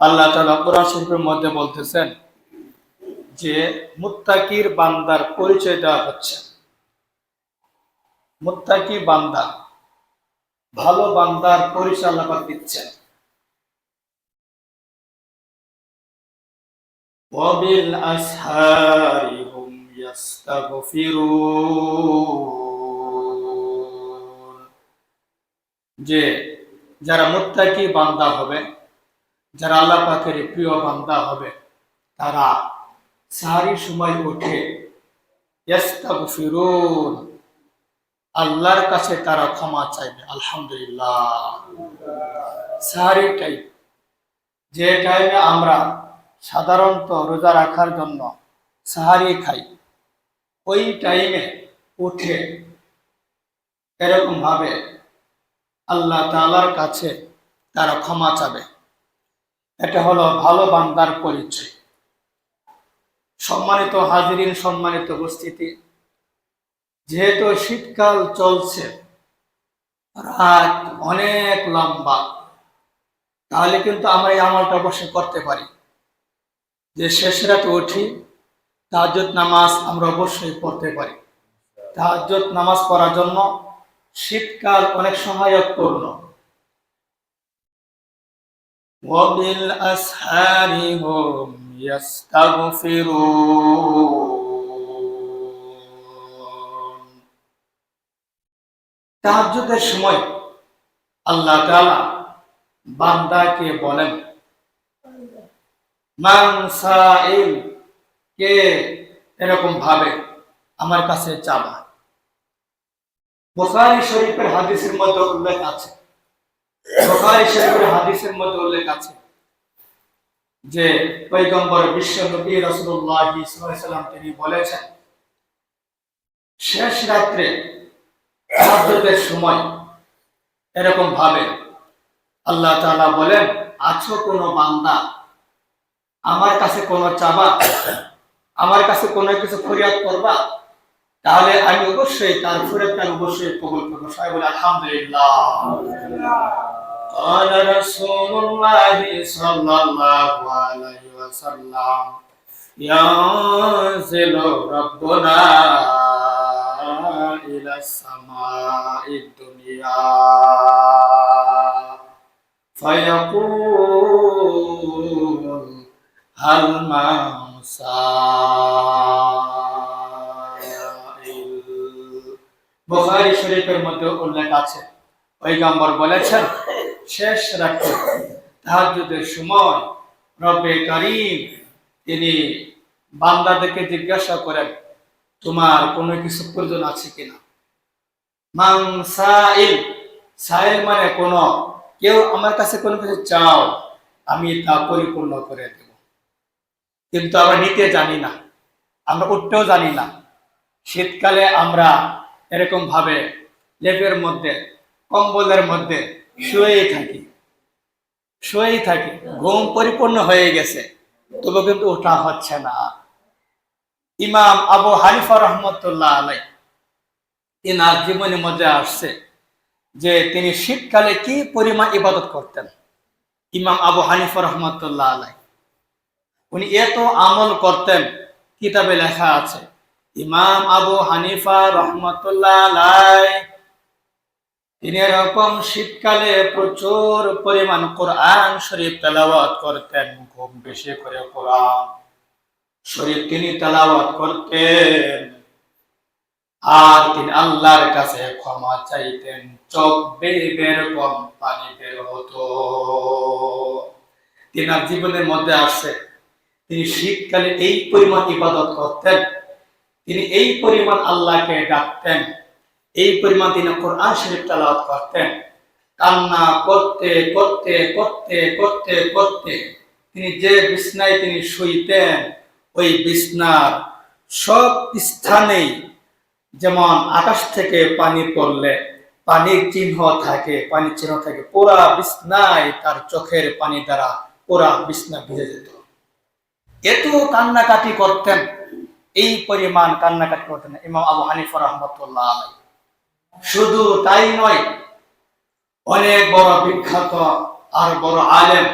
আল্লাহ তালা কোরআন শরীফের মধ্যে বলতেছেন যে, মুত্তাকির বান্দার পরিচয় দেওয়া হচ্ছে মুত্তাকি বান্দা, ভালো বান্দার পরিচালনা দিচ্ছেন। যে, যারা মুত্তাকি বান্দা হবে যারা আল্লাহ পাকের প্রিয় বান্দা হবে, তারা সারি সময় উঠে আল্লাহর কাছে তারা ক্ষমা চাইবে, আলহামদুলিল্লাহ। যে টাইমে আমরা সাধারণত রোজা রাখার জন্য সাহারি খাই, ওই টাইমে উঠে এরকম ভাবে আল্লাহ তালার কাছে তারা ক্ষমা চাবে। এটা হলো ভালো বান্দার পরিচয়। সম্মানিত হাজিরিন, সম্মানিত উপস্থিতি। যেহেতু শীতকাল চলছে, রাত অনেক লম্বা, তাহলে কিন্তু আমরা এই আমলটা অবশ্যই করতে পারি। যে শেষ রাতে উঠি, তাহাজ্জুদ নামাজ আমরা অবশ্যই পড়তে পারি। তাহাজ্জুদ নামাজ পড়ার জন্য শীতকাল অনেক সহায়ক পূর্ণ وبالأسحار هم يستغفرون তাহাজ্জুদের সময় আল্লাহ তাআলা বান্দাকে বলেন মান সাইল কে এরকম ভাবে আমার কাছে চাবা বুখারী শরীফের হাদিসের মধ্যে উল্লেখ আছে হাদিসের মধ্যে উল্লেখ আছে যে পয়গম্বর বিশ্ব নবী সাল্লাম তিনি বলেছেন, শেষ রাত্রে সময় এরকম ভাবে আল্লাহ বলেন, আছো কোনো বান্দা? আমার কাছে কোনো চাবা? আমার কাছে কোনো কিছু ফরিয়াদ করবা? তাহলে আমি অবশ্যই তার ফরিয়াদটা অবশ্যই কবুল করব। সবাই বলে, আলহামদুলিল্লাহ। قال رسول الله صلى الله عليه وسلم ينزل ربنا إلى السماء الدنيا فيقول هل من سائل বুখারী শরীফের মধ্যে উল্লেখ আছে পয়গম্বর বলেছেন শেষ রাত্রে তাহাজ্জুদের সময় রব্বে করিম, তিনি বান্দাদেরকে জিজ্ঞাসা করেন, তোমার কোনো কিছু প্রয়োজন আছে কিনা? মান সাইল। সাইল মানে কোন। কেউ আমার কাছে কোনো কিছু চাও, আমি তা পরিপূর্ণ করে দেব। কিন্তু আমরা নিতে জানি না, আমরা উঠতেও জানি না। শীতকালে আমরা এরকম ভাবে লেপের মধ্যে, কম্বলের মধ্যে শুয়েই থাকি। শুয়েই থাকি। ঘুম পরিপূর্ণ হয়ে গেছে। তবু কিন্তু ওঠা হচ্ছে না। ইমাম আবু হানিফা রহমতুল্লাহ আলাই তিনার জীবনের মধ্যে আসছে যে তিনি শীতকালে কি পরিমাণ ইবাদত করতেন? ইমাম আবু হানিফা রহমতুল্লাহ আলাই উনি এত আমল করতেন, কিতাবে লেখা আছে, ইমাম আবু হানিফা রহমতুল্লাহ আলাই তিনি এরকম শীতকালে প্রচুর পরিমাণ কোরআন শরীফ তেলাওয়াত করতেন খুব বেশি করে কোরআন শরীফ তিনি তেলাওয়াত করতেন। আর তিনি আল্লাহর কাছে ক্ষমা চাইতেন, চোখ বেয়ে বের কম পানি বের হতো। তিনার জীবনের মধ্যে আসছে, তিনি শীতকালে এই পরিমাণ ইবাদত করতেন, তিনি এই পরিমাণ আল্লাহকে ডাকতেন। এই পরিমাণ তিনি কোরআন শরীফ তেলাওয়াত করতেন। কান্না, করতে করতে করতে করতে করতে তিনি যে বিছনায় তিনি শুইতেন, ওই বিছনার সব স্থানেই যেমন আকাশ থেকে পানি পড়লে, পানির চিহ্ন থাকে, পানির চিহ্ন থাকে, পুরা বিছনায় তার চোখের পানি দ্বারা পুরা বিছনা ভিজে যেত। এত কান্নাকাটি করতেন, এই পরিমাণ কান্নাকাটি করতেন ইমাম আবু হানিফা রহমতুল্লাহ আলাই শুধু তাই নয়, অনেক বড় বিখ্যাত আর বড় আলেম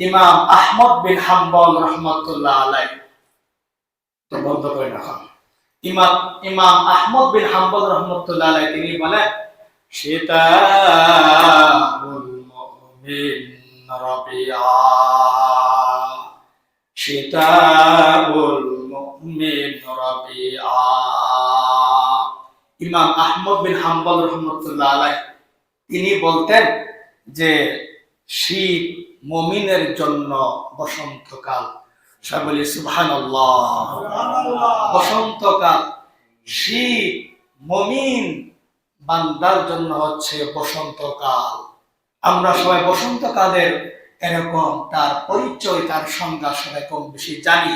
ইমাম আহমদ বিন হাম্বল রহমতুল্লাহ আলাই বন্ধ করে রাখা। ইমাম ইমাম আহমদ বিন হাম্বল রহমতুল্লাহ আলাই তিনি শীতাবুল মুমিন রবিআ শীতাবুল মুমিন রবিআ ইমাম আহমদ বিন হাম্বল রহমতুল্লাহ আলাই তিনি বলতেন যে শীত মমিনের জন্য বসন্তকাল। সুবহান বসন্তকাল। শীত মমিন বান্দার জন্য হচ্ছে বসন্তকাল। আমরা সবাই বসন্তকালের এরকম তার পরিচয়, তার সংজ্ঞা সবাই কম বেশি জানি।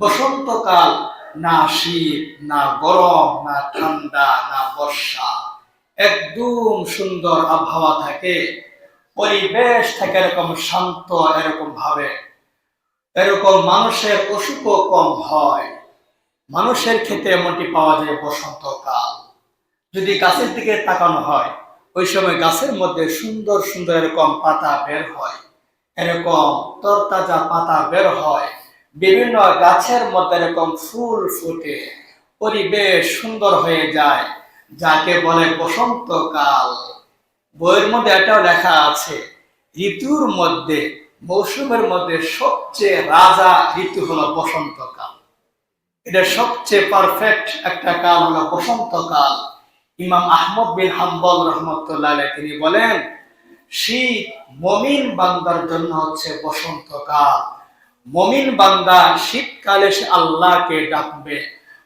বসন্তকাল না শীত, না গরম, না ঠান্ডা, না বর্ষা। একদম সুন্দর আবহাওয়া থাকে, পরিবেশ থাকে এরকম শান্ত, এরকম ভাবে। এরকম মানুষের অসুখও কম হয়। মানুষের ক্ষেত্রে এমনটি পাওয়া যায় বসন্তকাল। যদি গাছের দিকে তাকানো হয়, ওই সময় গাছের মধ্যে সুন্দর সুন্দর এরকম পাতা বের হয়। এরকম তরতাজা পাতা বের হয়। বিভিন্ন গাছের মধ্যে এরকম ফুল ফুটে, পরিবেশ সুন্দর হয়ে যায়, যাকে বলে বসন্তকাল বইয়ের মধ্যে এটাও লেখা আছে, ঋতুর মধ্যে, মৌসুমের মধ্যে সবচেয়ে রাজা ঋতু হলো বসন্তকাল এটা সবচেয়ে পারফেক্ট একটা কাল হলো বসন্তকাল ইমাম আহমদ বিন হাম্বল রহমতুল্লাহ তিনি বলেন শীত মমিন বান্দার জন্য হচ্ছে বসন্তকাল মমিন বান্দা শীতকালে সে আল্লাহকে ডাকবে।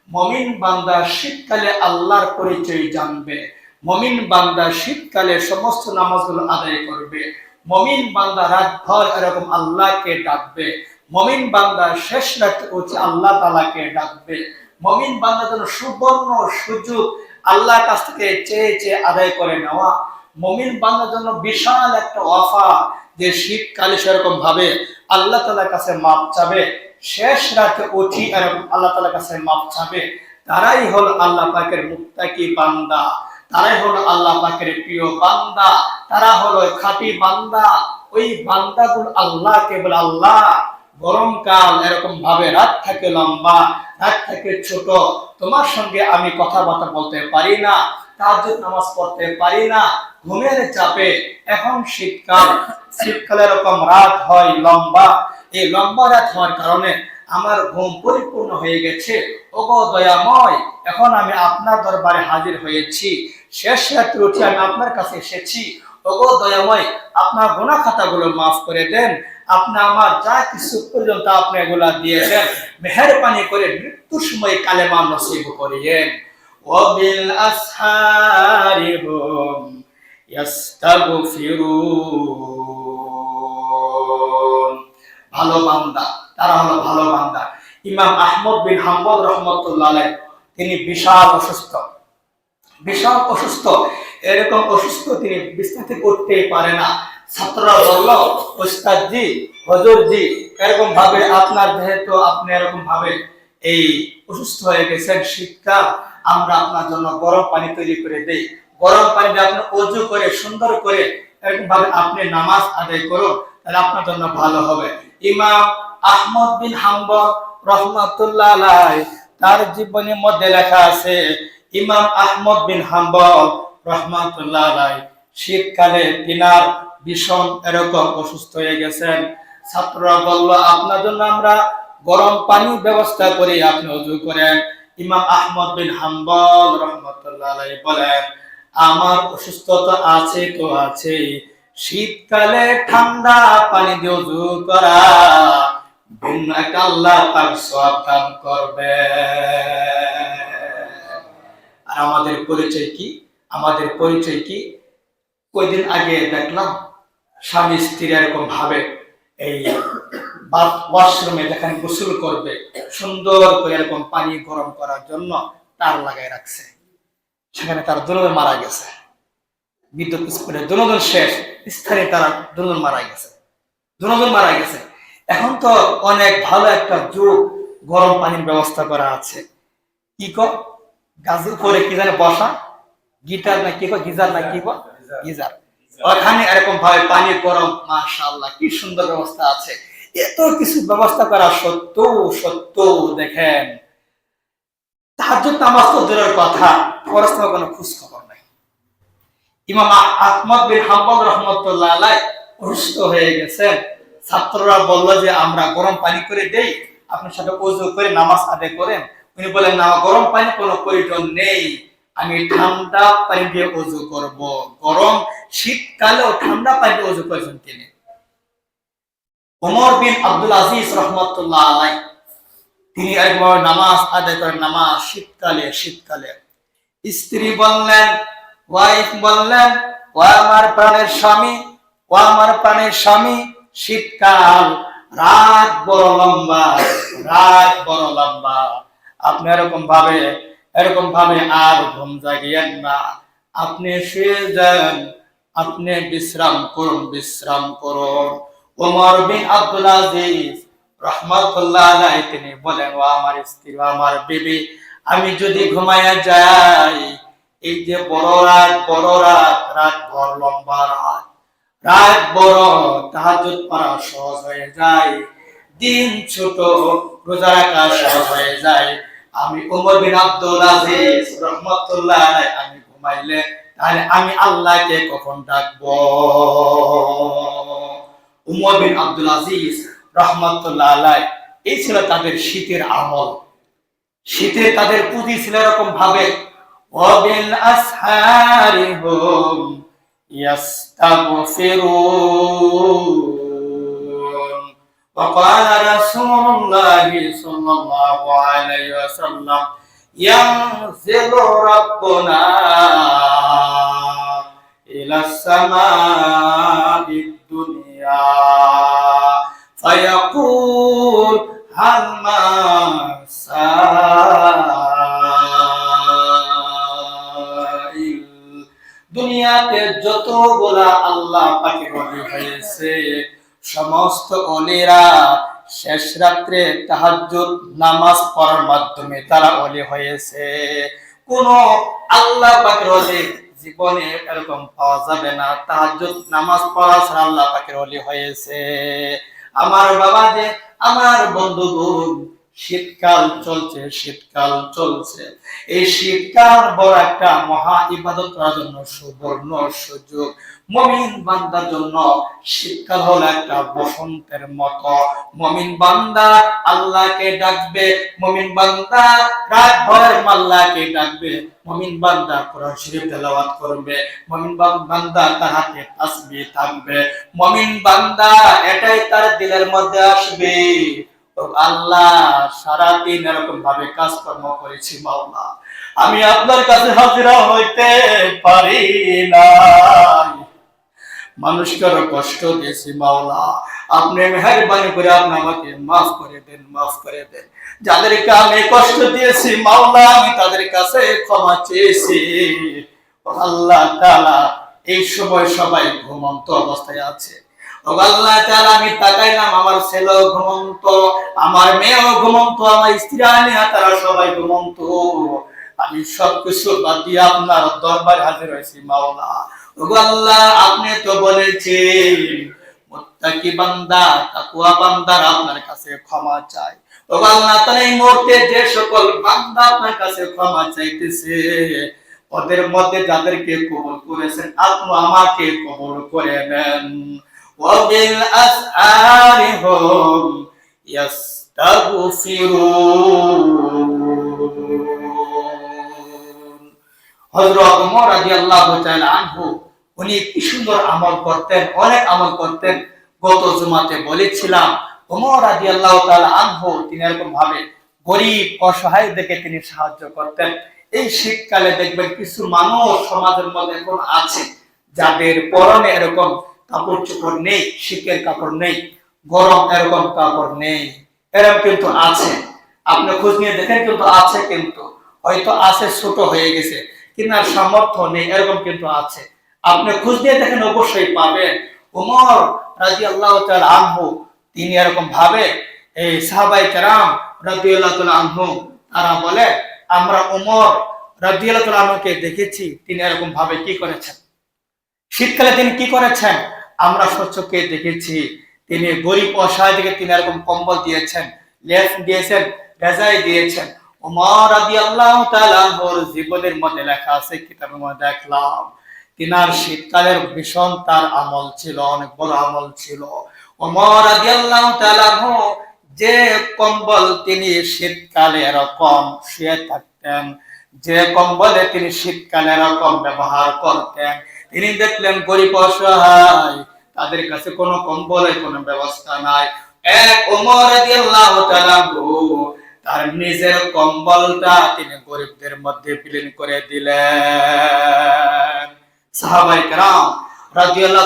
মমিন বান্দা শীতকালে আল্লাহর পরিচয় জানবে। মমিন বান্দা শীতকালে সমস্ত নামাজগুলো আদায় করবে। মমিন বান্দা রাতভর এরকম আল্লাহকে ডাকবে। মমিন বান্দা শেষ রাতে উঠে আল্লাহ তালাকে ডাকবে। মমিন বান্দা যেন সুবর্ণ সুযোগ আল্লাহর কাছ থেকে চেয়ে চেয়ে আদায় করে নেওয়া। মমিন বান্দার জন্য বিশাল একটা অফার যে শীতকালে সেরকম ভাবে আল্লাহ তালার কাছে মাপ চাবে, শেষ রাতে উঠি এরকম আল্লাহ তালার কাছে মাপ চাবে। তারাই হল আল্লাহ পাকের মুক্তাকি বান্দা, তারাই হলো আল্লাহ পাকের প্রিয় বান্দা, তারা হলো খাঁটি বান্দা। ওই বান্দাগুলো আল্লাহ, কেবল আল্লাহ। গরমকাল এরকম ভাবে রাত থাকে লম্বা, রাত থাকে ছোট। তোমার সঙ্গে আমি কথাবার্তা বলতে পারি না। তাহাজ্জুদ নামাজ পড়তে পারি না, ঘুমের চাপে। এখন শীতকাল শীতকালে এরকম রাত হয় লম্বা। এই লম্বা রাত হওয়ার কারণে আমার ঘুম পরিপূর্ণ হয়ে গেছে। ওগো দয়াময়, এখন আমি আপনার দরবারে হাজির হয়েছি। শেষ রাত্রে উঠে আমি আপনার কাছে এসেছি। ওগো দয়াময়, আপনার গোনা খাতাগুলো মাফ করে দেন। আপনি আমার যা কিছু পর্যন্ত আপনি এগুলা দিয়ে দেন। মেহরবানি করে মৃত্যুর সময় কালেমা নসিব করিয়েন। ভালো বান্দা, তারা হলো ভালো বান্দা। ইমাম আহমদ বিন রহমতুল্লাহ তিনি বিশাল অসুস্থ। বিশাল অসুস্থ। এরকম অসুস্থ তিনি থেকে উঠতে পারে না। ছাত্ররা বলল ওস্তাদ জি হজুর জি এরকম ভাবে আপনার যেহেতু আপনি এরকম ভাবে এই অসুস্থ হয়ে গেছেন শীতকাল আমরা আপনার জন্য গরম পানি তৈরি করে দেই। গরম পানি দিয়ে আপনি অজু করে, সুন্দর করে এরকম ভাবে আপনি নামাজ আদায় করুন, তাহলে আপনার জন্য ভালো হবে। ইমাম আহমদ বিন হাম্বল রহমাতুল্লাহ আলাই তার জীবনের মধ্যে লেখা আছে, ইমাম আহমদ বিন হাম্বল রহমাতুল্লাহ আলাই শীতকালে তিনার ভীষণ এরকম অসুস্থ হয়ে গেছেন। ছাত্ররা বলল, আপনার জন্য আমরা গরম পানির ব্যবস্থা করি, আপনি অজু করেন। ইমাম আহমদ বিন হাম্বল রহমতুল্লাহ আলাই বলেন, আমার অসুস্থতা আছে তো আছে? শীতকালে ঠান্ডা, পানি দিয়ে অজু করা, ভিন্ন একটা আল্লাহ তার সব দান করবে। আর আমাদের পরিচয় কি? আমাদের পরিচয় কি? কয়দিন আগে দেখলাম, স্বামী স্ত্রী এরকম ভাবে এই ওয়াশরুমে যেখানে গোসল করবে সুন্দর করে এরকম পানি গরম করার জন্য তার লাগাই রাখছে। সেখানে তার দুজন মারা গেছে। বিদ্যুৎ দুজন শেষ স্থানে তারা দুজন মারা গেছে। দুজন মারা গেছে। এখন তো অনেক ভালো একটা যুগ গরম পানির ব্যবস্থা করা আছে। কি কর গাছের উপরে কি জানে বসা? গিটার না কি গিজার না কি কো? গিজার। ওখানে এরকম ভাবে পানি গরম মাশাআল্লাহ কি সুন্দর ব্যবস্থা আছে। এত কিছু ব্যবস্থা করা সত্ত্বেও সত্ত্বেও দেখেন তাহাজ্জুদ নামাজ তো দূরের কথা পরস্পর কোনো খোঁজ নাই। ইমাম আহমদ বিন হাম্বল রহমতুল্লাহ আলাই অসুস্থ হয়ে গেছেন। ছাত্ররা বলল যে, আমরা গরম পানি করে দেই, আপনার সাথে ওযু করে নামাজ আদায় করেন। উনি বলেন না, গরম পানি কোনো প্রয়োজন নেই, আমি ঠান্ডা পানি দিয়ে ওযু করব। গরম শীতকালেও ঠান্ডা পানি দিয়ে ওযু করেছেন তিনি। ওমর বিন আব্দুল আজিজ রহমতুল্লাহ আলাই তিনি একবার নামাজ আদায় করেন, নামাজ শীতকালে শীতকালে। স্ত্রী বললেন, ওয়াইফ বললেন, ও আমার প্রাণের স্বামী, ও আমার প্রাণের স্বামী, শীতকাল, রাত বড় লম্বা, রাত বড় লম্বা। আপনি এরকম ভাবে এরকম ভাবে আর ঘুম জাগিয়েন না। আপনি শুয়ে যান, আপনি বিশ্রাম করুন বিশ্রাম করুন। ওমর বিন আব্দুল আজিজ রহমতুল্লাহ আলাই তিনি বলেন, ও আমার স্ত্রী, ও আমার বিবি, আমি যদি ঘুমাইয়া যাই, এই যে বড় রাত বড় রাত রাত ভর লম্বা রাত রাত বড় তাহাজুদ পড়া সহজ হয়ে যায়, দিন ছোট, রোজা রাখা সহজ হয়ে যায়। আমি ওমর বিন আব্দুল আজিজ রহমতুল্লাহ আমি ঘুমাইলে তাহলে আমি আল্লাহকে কখন ডাকবো? উমর বিন আব্দুল আজিজ রহমতুল্লাহ আলাই এই ছিল তাদের শীতের আমল শীতে তাদের পুঁজি ছিল এরকম ভাবে ওয়াবিল আসহারি হুম ইয়াস্তাগফিরুন وقال رسول الله صلى الله عليه وسلم ينزل ربنا إلى السماء الدنيا فيقول هل ما سائل দুনিয়াতে যতগুলা আল্লাহ পাকের অলি হয়েছে সমস্ত অলিরা শেষ রাত্রে তাহাজ্জুদ নামাজ পড়ার মাধ্যমে তারা অলি হয়েছে কোন আল্লাহ পাকের অলি জীবনে এরকম পাওয়া যাবে না। তাহাজ্জুদ, নামাজ পড়া ছাড়া আল্লাহ পাকের অলি হয়েছে। আমার বাবা যে আমার বন্ধুগণ, শীতকাল চলছে শীতকাল চলছে। এই শীতকাল বড় একটা মহা ইবাদত করার জন্য সুবর্ণ সুযোগ। মমিন বান্দার জন্য শীতকাল হলো একটা বসন্তের মতো। মমিন বান্দা আল্লাহকে ডাকবে, মমিন বান্দা রাত ভরের আল্লাহকে ডাকবে, মমিন বান্দা কোরআন শরীফ তেলাওয়াত করবে, মমিন বান্দা তার হাতে তাসবিহ থাকবে, মমিন বান্দা এটাই তার দিলের মধ্যে আসবে। আল্লাহ, সারাদিন এরকম ভাবে কাজকর্ম করেছি মাওলা। আমি আপনার কাছে হাজিরা হইতে পারি না মানুষকে আরও কষ্ট দিয়েছি, মাওলা। আপনি মেহরবানি করে আপনি আমাকে মাফ করে দেন, মাফ করে দেন। যাদেরকে আমি কষ্ট দিয়েছি, মাওলা, আমি তাদের কাছে ক্ষমা চেয়েছি। আল্লাহ এই সময় সবাই ঘুমন্ত অবস্থায় আছে। আমি তাকাইলাম, আমার ছেলেও ঘুমন্ত, আমার মেয়েও ঘুমন্ত, আমার স্ত্রী তারা সবাই ঘুমন্ত। আমি সবকিছু বাদ দিয়ে আপনার দরবারে হাজির হয়েছি, মাওলা। আল্লাহ, আপনি তো বলেছেন, মুত্তাকি বান্দা তাকওয়া বান্দার আপনার কাছে ক্ষমা ওগো আল্লাহ এই মুহূর্তে যে সকল বান্দা আপনার কাছে ক্ষমা চাইতেছে, ওদের মধ্যে যাদেরকে কবুল করেছেন, আপনি আমাকে কবুল করে নেন। ওয়াবিল আসআরি হুম ইয়াস্তাগফিরুন। সাহায্য করতেন। এই শীতকালে দেখবেন কিছু মানুষ সমাজের মধ্যে এখন আছে, যাদের পরনে এরকম কাপড় চোপড় নেই, শীতের কাপড় নেই, গরম এরকম কাপড় নেই, এরকম কিন্তু আছে। আপনি খোঁজ নিয়ে দেখেন কিন্তু আছে কিন্তু, হয়তো আছে, ছোট হয়ে গেছে। কিনার সামর্থ্য নেই, এরকম কিন্তু আছে। আপনি খোঁজ নিয়ে দেখেন অবশ্যই পাবেন। উমর রাজি আল্লাহ আনহু, তিনি এরকম ভাবে এই সাহাবাই কেরাম রাজি আল্লাহ আনহু, তারা বলে, আমরা উমর রাজি আল্লাহ আনহুকে দেখেছি, তিনি এরকম ভাবে কি করেছেন? শীতকালে তিনি কি করেছেন? আমরা স্বচ্ছকে দেখেছি, তিনি গরিব অসহায় থেকে তিনি এরকম কম্বল দিয়েছেন, লেস দিয়েছেন রেজাই দিয়েছেন। উমর রাদি আল্লাহ তালাহর জীবনের মধ্যে লেখা আছে, কিতাবের মধ্যে দেখলাম, তিনার শীতকালের ভীষণ তার আমল ছিল, অনেক বড় আমল ছিল। উমর রাদি আল্লাহ তালাহ যে কম্বল তিনি শীতকালে এরকম শুয়ে থাকতেন, যে কম্বলে তিনি শীতকালে এরকম ব্যবহার করতেন, তিনি দেখলেন গরিব অসহায়, তাদের কাছে কোনো কম্বলের কোনো ব্যবস্থা নাই। এক ওমর রাদিয়াল্লাহু তাআলা তার নিজের কম্বলটা তিনি গরিবদের মধ্যে বিলীন করে দিলেন। সাহাবাই কেরাম রাজিয়াল্লাহ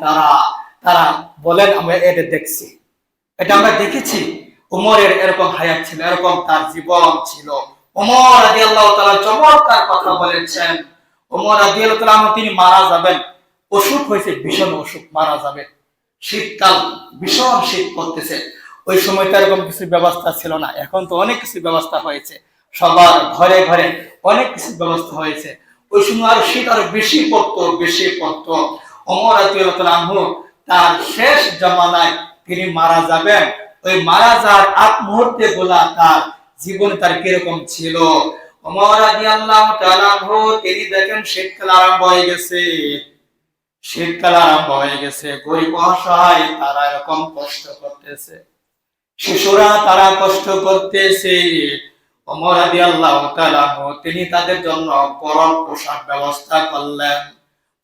তারা তারা বলেন, আমরা এটা দেখছি। এটা আমরা দেখেছি। উমরের এরকম হায়াত ছিল, এরকম তার জীবন ছিল। ওমর রাজিয়াল্লাহ তাআলা চমৎকার কথা বলেছেন। ওমর রাজিয়াল্লাহ তাআলা তিনি মারা যাবেন। অসুখ হয়েছে, ভীষণ অসুখ, মারা যাবে। শীতকাল ভীষণ শীত করতেছে ওই সময় তো এরকম কিছু ব্যবস্থা ছিল না। এখন তো অনেক কিছু ব্যবস্থা হয়েছে। সবার ঘরে ঘরে অনেক কিছু ব্যবস্থা হয়েছে। ওই সময় আরও শীত আরও বেশি পড়তো বেশি পড়তো। অমর আনহু তার শেষ জমানায় তিনি মারা যাবেন। ওই মারা যাওয়ার আগ মুহূর্তে গোলা তার জীবনে তার কীরকম ছিল? অমর তাআলা আনহু তিনি দেখেন শীতকাল আরম্ভ হয়ে গেছে। শীতকাল আরম্ভ হয়ে গেছে। গরিব অসহায় তারা এরকম কষ্ট করতেছে। শিশুরা তারা কষ্ট করতেছে। অমর আদি আল্লাহ তিনি তাদের জন্য গরম পোশাক ব্যবস্থা করলেন।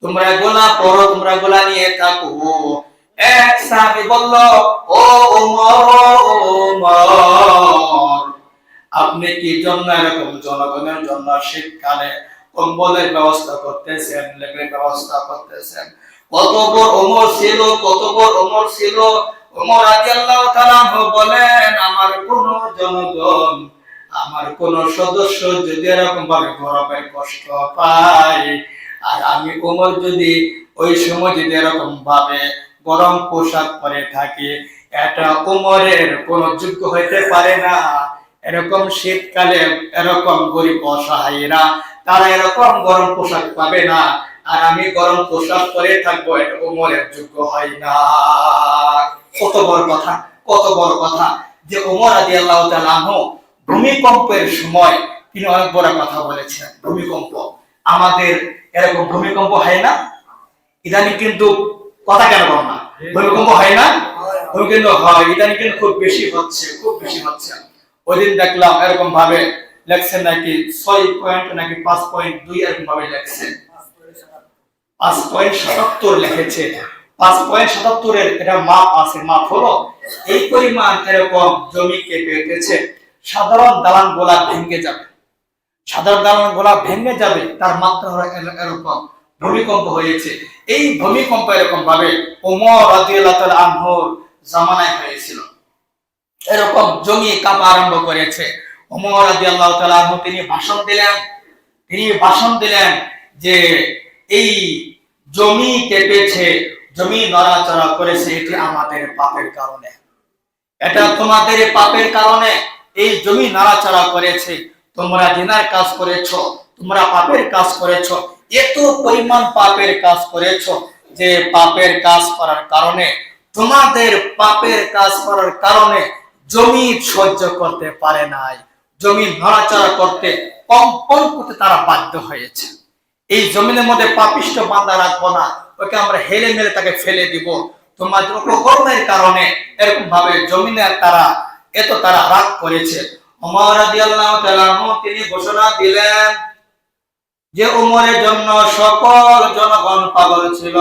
তোমরা গোলা পরো তোমরা গোলা নিয়ে থাকো। এক সাহাবী বলল ও ওমর, আপনি কি জন্য এরকম জনগণের জন্য শীতকালে কম্বলের ব্যবস্থা করতেছেন, লেপের ব্যবস্থা করতেছেন? কত বড় ওমর ছিল, কত বড় ওমর ছিল ওমর রাদিয়াল্লাহু তাআলা বলেন, আমার কোন জনগণ, আমার কোন সদস্য যদি এরকম ভাবে গরমের কষ্ট পায়, আর আমি ওমর যদি ওই সময় যদি এরকম ভাবে গরম পোশাক পরে থাকি, এটা ওমরের কোন যোগ্য হইতে পারে না। এরকম শীতকালে এরকম গরিব অসহায়ীরা, তারা এরকম গরম পোশাক পাবে না। আর আমি গরম পোশাক পরে থাকব এটা ওমরের যোগ্য হয় না। কত বড় কথা, কত বড় কথা যে ওমর আদি আল্লাহ ভূমিকম্পের সময় তিনি অনেক বড় কথা বলেছেন, ভূমিকম্প। আমাদের এরকম ভূমিকম্প হয় না? ইদানিং কিন্তু কথা কেন বল না? ভূমিকম্প হয় না? ভূমিকম্প হয়, ইদানিং কিন্তু খুব বেশি হচ্ছে, খুব বেশি হচ্ছে। ওই দিন দেখলাম এরকম ভাবে লেখছেন নাকি ছয় পয়েন্ট নাকি পাঁচ পয়েন্ট দুই এরকম ভাবে লেখছেন। পাঁচ পয়েন্ট সাতাত্তর লিখেছে পাঁচ পয়েন্ট সাতাত্তরের এটা মাপ আছে, মাপ হলো এই পরিমাণ এরকম জমি কেটে উঠেছে সাধারণ দালান গোলা ভেঙে যাবে। সাধারণ দালান গোলা ভেঙে যাবে, তার মাত্রা হলো এরকম ভূমিকম্প হয়েছে। এই ভূমিকম্প এরকম ভাবে ওমর রাদিয়াল্লাহু জামানায় হয়েছিল। এরকম জমি কাঁপা আরম্ভ করেছে। ওমর রাদিয়াল্লাহু তিনি ভাষণ দিলেন, তিনি ভাষণ দিলেন যে এই জমি কেটেছে, জমি নড়াচড়া করেছে, এটি আমাদের পাপের কারণে। এটা তোমাদের পাপের কারণে এই জমি নাড়াচাড়া করেছে। তোমরা দিনার কাজ করেছ, তোমরা পাপের কাজ করেছ, এত পরিমাণ পাপের কাজ করেছ যে পাপের কাজ করার কারণে, তোমাদের পাপের কাজ করার কারণে জমি সহ্য করতে পারে নাই। জমি নড়াচড়া করতে কম্পন করতে তারা বাধ্য হয়েছে। এই জমিনের মধ্যে পাপিষ্ট বান্ধা রাখব না। ওকে আমরা হেলে মেলে তাকে ফেলে দিব। তোমাদের অপকর্মের কারণে এরকম ভাবে জমিনে তারা, এত তারা রাগ করেছে। তিনি ঘোষণা দিলেন যে উমরের জন্য সকল জনগণ পাগল ছিল।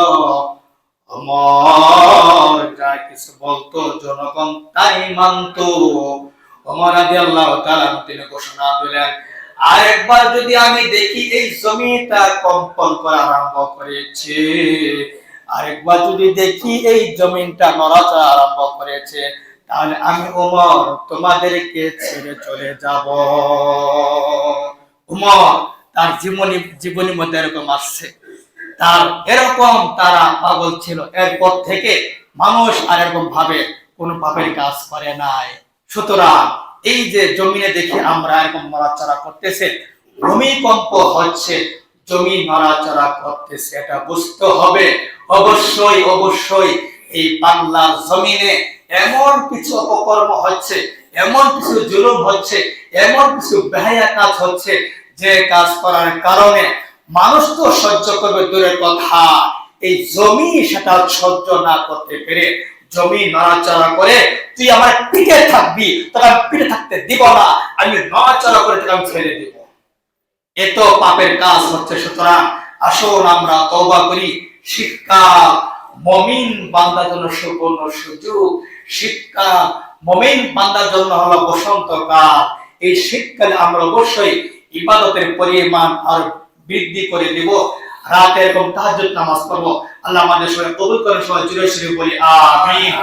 যা কিছু বলতো জনগণ তাই মানতো। ওমর রাদিয়াল্লাহু তাআলা তিনি ঘোষণা দিলেন আরেকবার যদি আমি দেখি এই জমিটা কম্পন করা আরম্ভ করেছে আরেকবার যদি দেখি এই জমিনটা নড়াচড়া আরম্ভ করেছে, তাহলে আমি ওমর তোমাদেরকে ছেড়ে চলে যাব। উমর তার জীবনী জীবনীর মধ্যে এরকম আসছে। তার এরকম তারা পাগল ছিল। এরপর থেকে মানুষ আর এরকম ভাবে কোন পাপের কাজ করে নাই। সুতরাং এই যে জমিনে দেখি আমরা এরকম নড়াচড়া করতেছে, ভূমিকম্প হচ্ছে জমি নড়াচড়া করতেছে, এটা বুঝতে হবে। অবশ্যই অবশ্যই এই বাংলার জমিনে এমন কিছু অপকর্ম হচ্ছে, এমন কিছু জুলুম হচ্ছে, এমন কিছু বেহায়া কাজ হচ্ছে যে কাজ করার কারণে মানুষ তো সহ্য করবে দূরের কথা। এই জমি সেটা সহ্য না করতে পেরে জমি নড়াচড়া করে তুই আমার পিঠে থাকবি, তোকে আমি পিঠে থাকতে দিব না। আমি নড়াচড়া করে তোকে আমি ফেলে দিব। এত পাপের কাজ হচ্ছে, সুতরাং আসুন আমরা তওবা করি। শিক্ষা মমিন বান্দার জন্য সুবর্ণ সুযোগ। শিক্ষা মমিন বান্দার জন্য হলো বসন্তকাল এই শীতকালে আমরা অবশ্যই ইবাদতের পরিমাণ আর বৃদ্ধি করে দিব। রাতে এরকম তাহাজ্জুদ নামাজ পড়ব। আল্লাহ আমাদের সবাই কবুল করেন সবাই চিরশ্রী বলি আমিন।